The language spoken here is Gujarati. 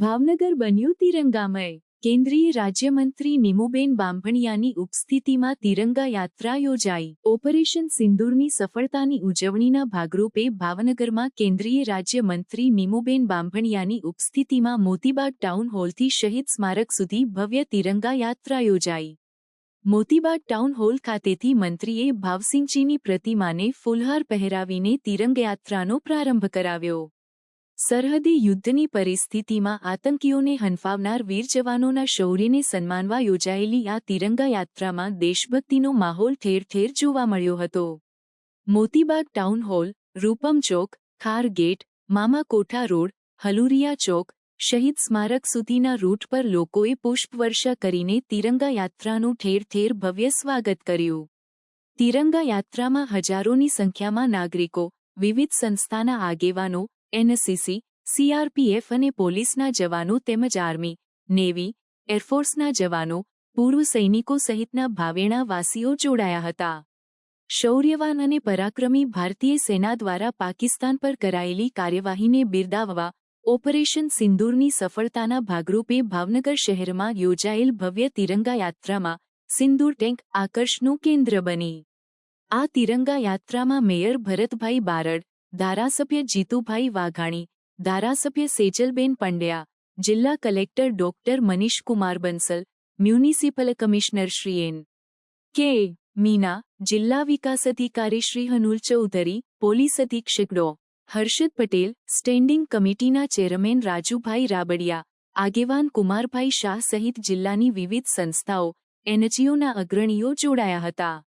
ભાવનગર બન્યું તિરંગામય. કેન્દ્રીય રાજ્યમંત્રી નીમુબેન બાંભણિયાની ઉપસ્થિતિમાં તિરંગા યાત્રા યોજાઈ. ઓપરેશન સિંદૂરની સફળતાની ઉજવણીના ભાગરૂપે ભાવનગરમાં કેન્દ્રીય રાજ્યમંત્રી નીમુબેન બાંભણિયાની ઉપસ્થિતિમાં મોતીબાગ ટાઉન હોલથી શહીદ સ્મારક સુધી ભવ્ય તિરંગા યાત્રા યોજાઈ. મોતીબાગ ટાઉન હોલ ખાતેથી મંત્રીએ ભાવસિંહજીની પ્રતિમાને ફૂલહાર પહેરાવીને તિરંગયાત્રાનો પ્રારંભ કરાવ્યો. સરહદી યુદ્ધની પરિસ્થિતિમાં આતંકીઓને હંફાવનાર વીર જવાનોના શૌર્યને સન્માનવા યોજાયેલી આ તિરંગા યાત્રામાં દેશભક્તિનો માહોલ ઠેર ઠેર જોવા મળ્યો હતો. મોતીબાગ ટાઉન હોલ, રૂપમ ચોક, ખાર ગેટ, મામા કોઠા રોડ, હલુરિયા ચોક, શહીદ સ્મારક સુધીના રૂટ પર લોકોએ પુષ્પવર્ષા કરીને તિરંગા યાત્રાનું ઠેર ઠેર ભવ્ય સ્વાગત કર્યું. તિરંગા યાત્રામાં હજારોની સંખ્યામાં નાગરિકો, વિવિધ સંસ્થાના આગેવાનો એનસીસી, સીઆરપીએફ અને પોલીસના જવાનો તેમજ આર્મી, નેવી, એરફોર્સના જવાનો, પૂર્વ સૈનિકો સહિતના ભાવેણાવાસીઓ જોડાયા હતા. શૌર્યવાન અને પરાક્રમી ભારતીય સેના દ્વારા પાકિસ્તાન પર કરાયેલી કાર્યવાહીને બિરદાવવા ઓપરેશન સિંદૂરની સફળતાના ભાગરૂપે ભાવનગર શહેરમાં યોજાયેલ ભવ્ય તિરંગા યાત્રામાં સિંદૂર ટેન્ક આકર્ષનું કેન્દ્ર બની. આ તિરંગા યાત્રામાં મેયર ભરતભાઈ બારડ ધારાસભ્ય જીતુભાઈ વાઘાણી, ધારાસભ્ય સેજલબેન પંડ્યા, જિલ્લા collector doctor Manishkumar Bansal, municipal commissioner Shri N. K. Meena, જિલ્લા વિકાસ અધિકારી શ્રી હનુલ ચૌધરી, પોલીસ અધિક્ષક ડો. હર્ષદ પટેલ, સ્ટેન્ડિંગ કમિટીના ચેરમેન રાજુભાઈ રાબડિયા, આગેવાન કુમારભાઈ શાહ સહિત જિલ્લાની વિવિધ સંસ્થાઓ, એનજીઓના અગ્રણીઓ જોડાયા હતા.